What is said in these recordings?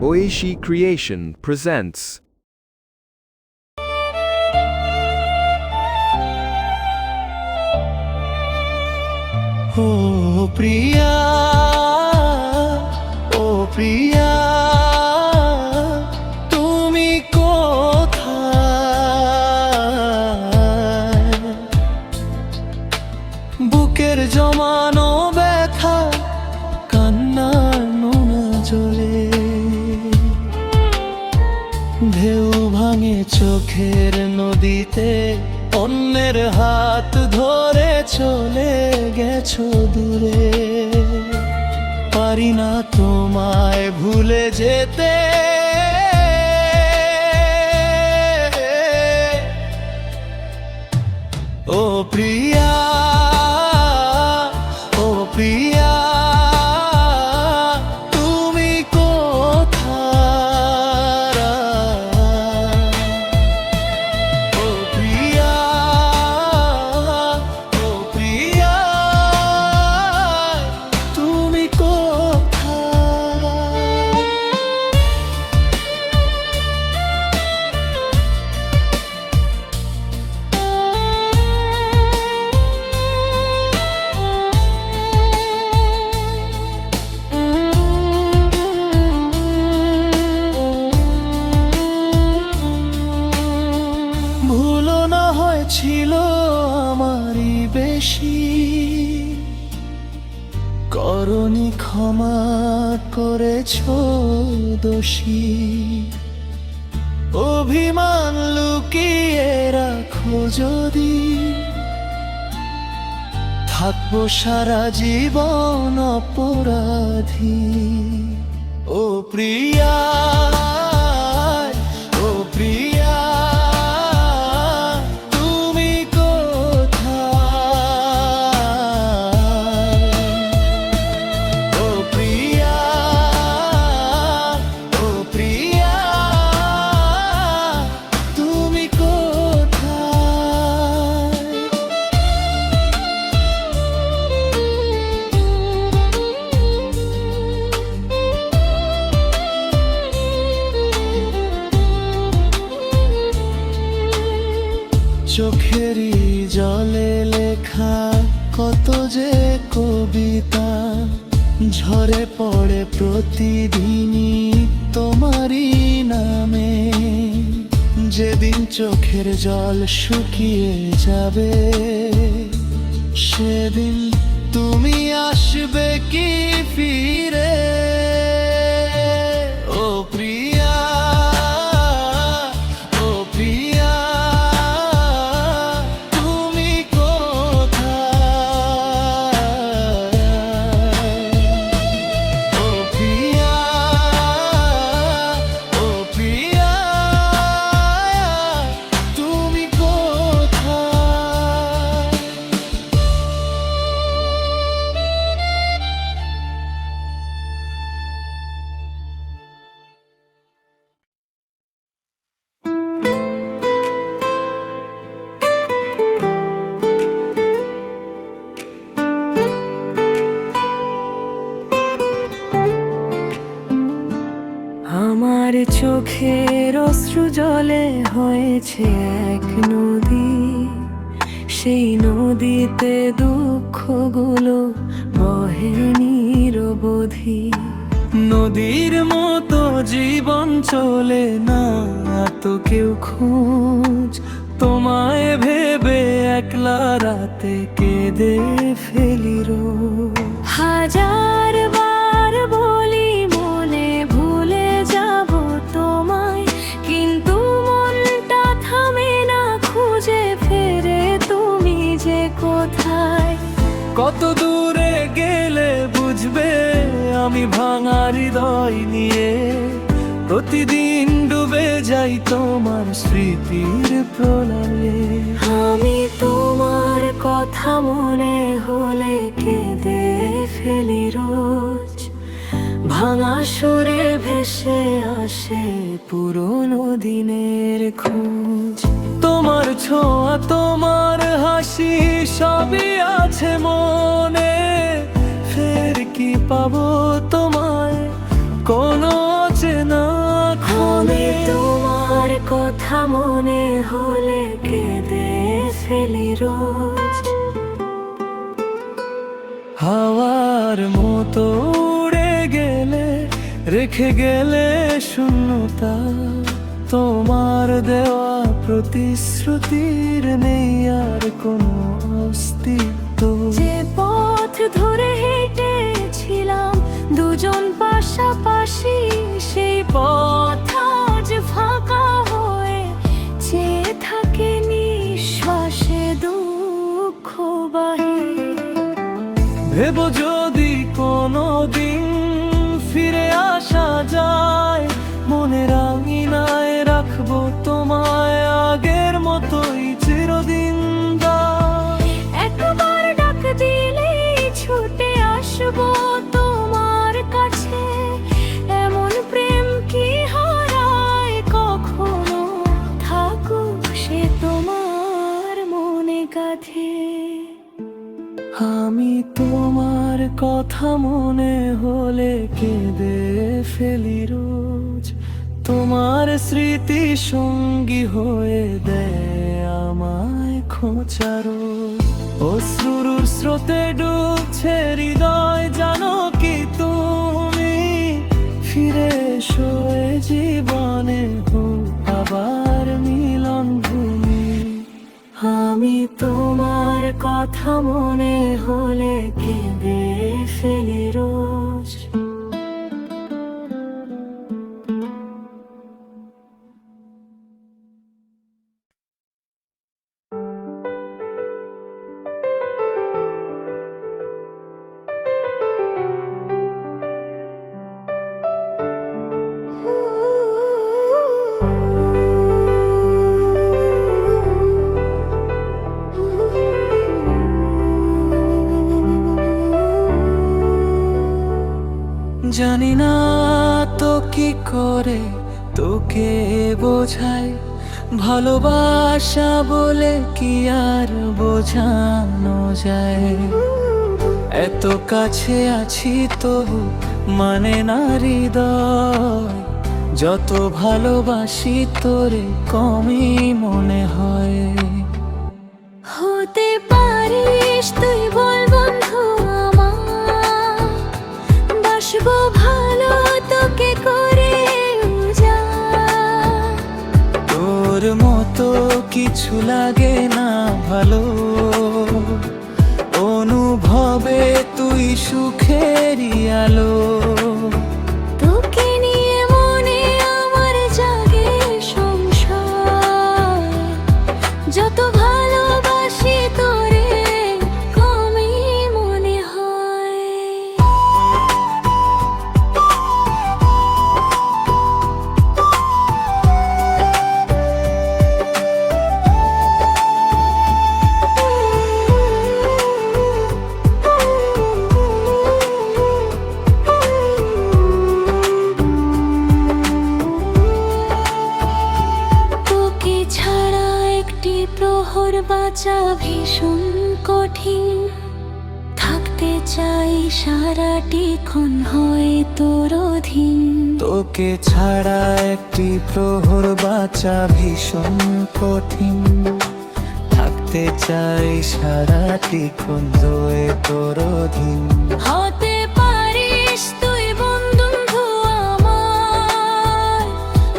Oishi Creation presents ও প্রিয়া ও প্রিয়া চোখের নদীতে অন্যের হাত ধরে চলে গেছো দূরে। পারি না তোমায় ভুলে যেতে। ও প্রিয়া অভিমান লুকিয়ে রাখো যদি। থাকব সারা জীবন অপরাধী। ও প্রিয়া কবিতা ঝরে পড়ে প্রতিদিনই তোমারই নামে। যেদিন চোখের জল শুকিয়ে যাবে, সেদিন তুমি আসবে কি ফিরে? জলে হয়েছে এক নদী। সেই নদীতে দুঃখগুলো বহে নিরবধি। নদীর মতো জীবন চলে না তো কেউ খোঁজ। তোমায় ভেবে একলা রাতে কেঁদে ফেলি রোজ। হাজার প্রতিদিন ডুবে যাই তোমার স্মৃতির প্রলয়ে আমি তোমার কথা মনে হলে কেঁদে ফেলি রোজ। ভাঙা সুরে ভেসে আসে পুরনো দিনের খোঁজ। তোমার ছোঁয়া তোমার হাসি সবই আছে মনে। ফের কি পাবো তোমায়? কোনো কথা মনে হলে কেঁদে ফেলি রোজ। হাওয়ার মতো উড়ে গেলে রেখে গেলে শূন্যতা। তোমার দেওয়া প্রতিশ্রুতির নেই আর কোনো অস্তিত্ব। যে পথ ধরে হেঁটেছিলাম দুজন পাশাপাশি সেই পথ ভেব যদি কোনো দিন ফিরে আসা যায়, মনে রাঙিনায় রাখব তোমায় আগের মতোই চিরদিন একবার ডাক দিলেই ছুটে আসব তোমার কাছে। এমন প্রেম কি হারায় কখনো? থাকুক সে তোমার মনে আমি তোমার কথা মনে হলে কেঁদে ফেলি রোজ। তোমার স্মৃতি সঙ্গী হয়ে দেয় আমায় খোঁচারো অশ্রুর স্রোতে ডুবছে হৃদয়, জানো কি তুমি? ফিরে এ জীবনে হোক আবার মিলন। আমি তোমার কথা মনে হলে কেঁদে বোঝাই ভালোবাসা বলে কি আর বোঝানো যায়? এত কাছে আছি তবু মানে না হৃদয়। যত ভালোবাসি তোরে কমই মনে হয়। হতে পারিস তুই বল বন্ধু আমার। বাসবো কিছু লাগে না ভালো। অনুভবে তুই সুখেরই আলো। বাঁচা ভীষণ কঠিন। থাকতে চাই সারাটি ক্ষণ হয় তোর অধীন। তোকে ছাড়া একটি প্রহর বাঁচা ভীষণ কঠিন। থাকতে চাই সারাটি খন্দয়ে তোর অধীন। হতে পারিস তুই বন্ধু আমার।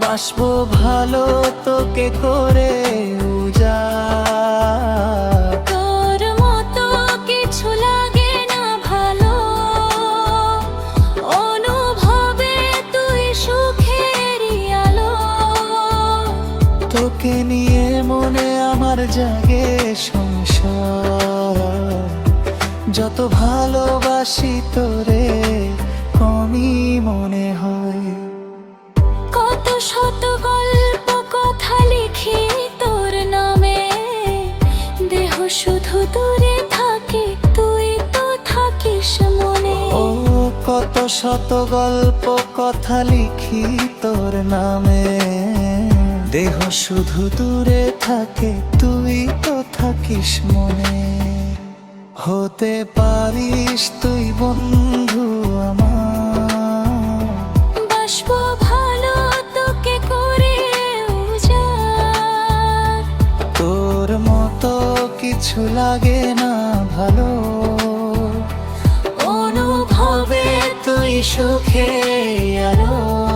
বাসবো ভালো তোকে করে যত ভালোবাসি তোরে কমই মনে হয়। কত শত গল্প কথা লিখি তোর নামে দেহ শুধু দূরে থাকে তুই তো থাকিস মনে। ও কত শত গল্প কথা লিখি তোর নামে দেহ শুধু দূরে থাকে তুই তো থাকিস মনে। হতে পারিস তুই বন্ধু আমার। ভালো তোকে তোর মতো কিছু লাগে না ভালো। অনুভবে তুই সুখে আলো।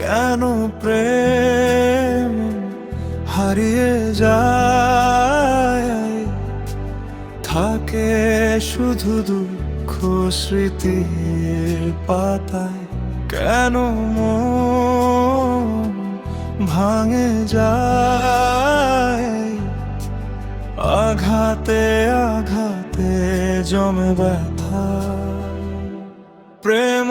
কেন প্রেম হারিয়ে যায়? থাকে শুধু দুঃখ স্মৃতির পাতায়। কেন ভাঙে যায়? আঘাতে আঘাতে জমে ব্যথা। প্রেমহীন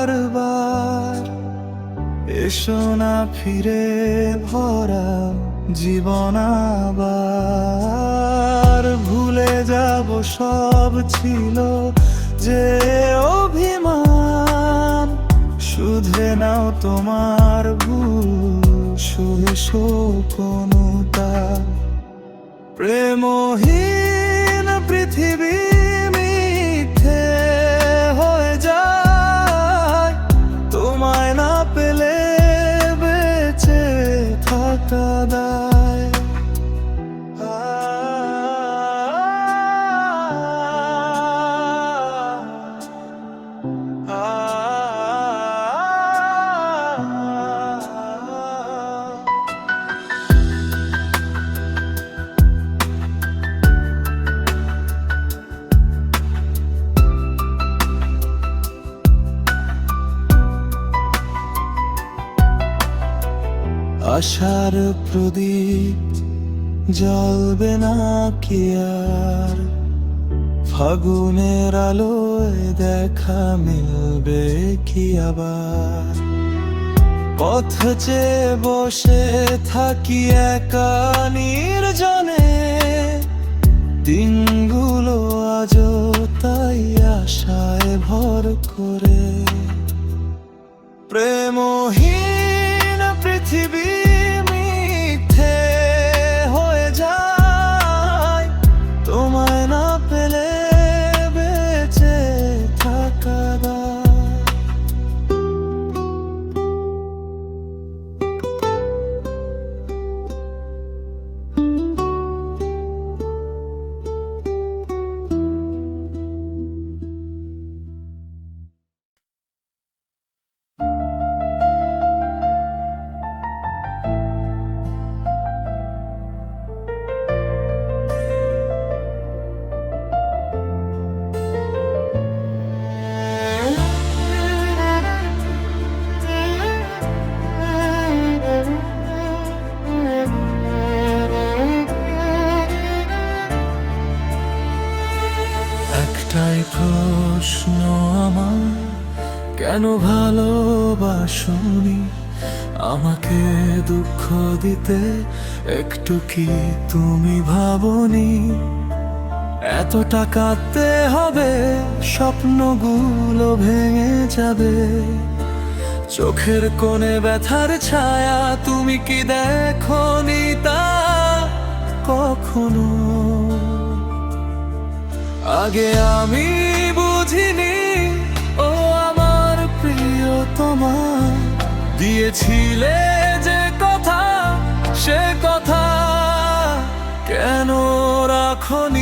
বারবার। এসো না ফিরে, ভরা জীবন আবার। ভুলে যাব সব ছিল যে অভিমান। শুধে নাও তোমার ভুল শুধু শোকনুতা। প্রেমহীন পৃথিবী আশার প্রদীপ জ্বলবে না কি আর? ফাগুনের আলোয় দেখা মিলবে কি আবার? পথ চেয়ে বসে থাকি একা নির্জনে। দিনগুলো আজ তাই আশায় ভর করে। প্রেমহীন একটাই প্রশ্ন আমার, কেন ভালোবাসনি? আমাকে দুঃখ দিতে একটু কি তুমি ভাবনি? এতটা কাঁদতে হবে, স্বপ্নগুলো ভেঙে যাবে। চোখের কোণে ব্যথার ছায়া তুমি কি দেখনি তা কখনো? আগে আমি বুঝিনি ও আমার প্রিয় তোমার দিয়েছিলে যে কথা সে কথা কেন রাখনি?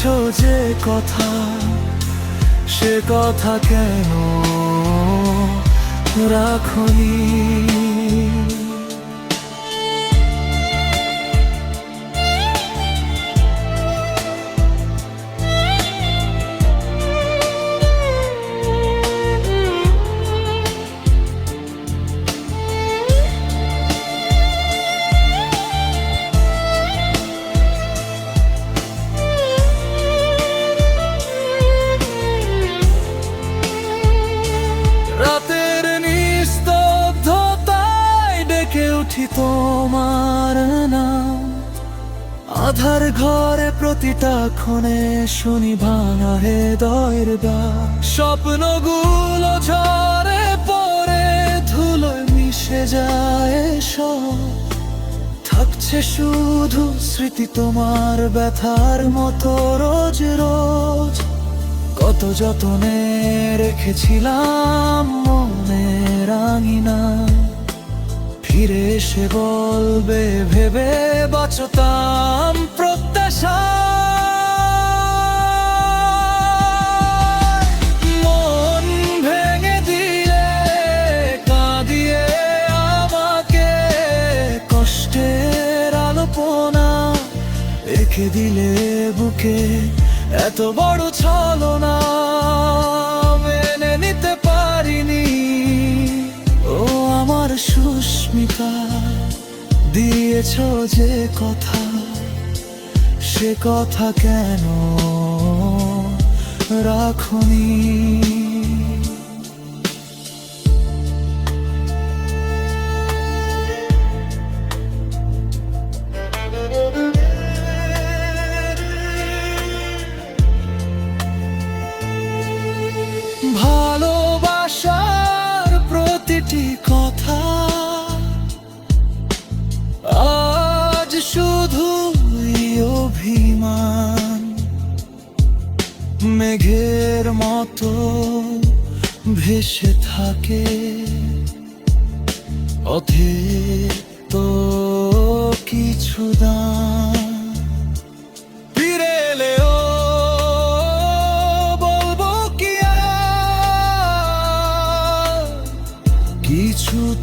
দিয়েছ যে কথা সে কথা কেন রাখনি? ডেকে উঠি তোমার নাম। আধার ঘরে প্রতিটা ক্ষণে শুনি ভাঙা হৃদয়ের গা স্বপ্নগুলো ঝরে পরে ধুলোয় মিশে যায় সব থাকছে শুধু স্মৃতি তোমার ব্যথার মতো রোজ রোজ। কত যতনে রেখেছিলাম মনে রাঙিনা ফিরে এসে বলবে, ভেবে বাঁচতাম প্রত্যাশা। মন ভেঙে দিয়ে কাঁদিয়ে আমাকে কষ্টের দিলে বুকে এত বড় ছলনা। সুস্মিতা দিয়েছ যে কথা সে কথা কেন রাখনি?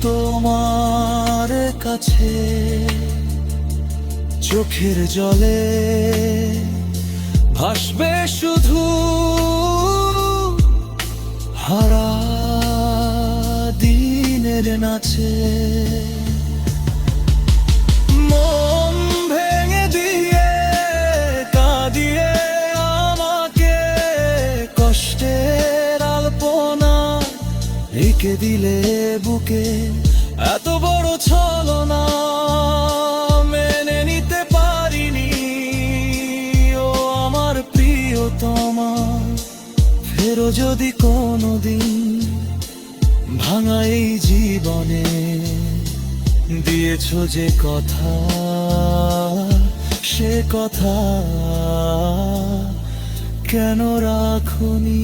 তোমার কাছে চোখের জলে ভাসবে শুধু হারা দিনের নাচে। রেখে দিলে বুকে এত বড় ছলনা মেনে নিতে পারিনি। ও আমার প্রিয়তমা, ফেরো যদি কোনোদিন ভাঙা এই জীবনে দিয়েছ যে কথা, সে কথা কেন রাখনি?